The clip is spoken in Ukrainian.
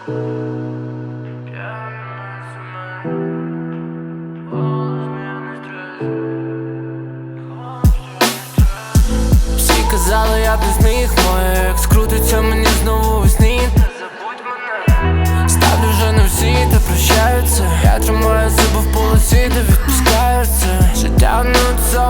Всі казали, я без них моїх Скрутиться мені знову сні. Ставлю вже на всі та прощаються. Я тримаю себе в полосі, та відпускаються. Життя не це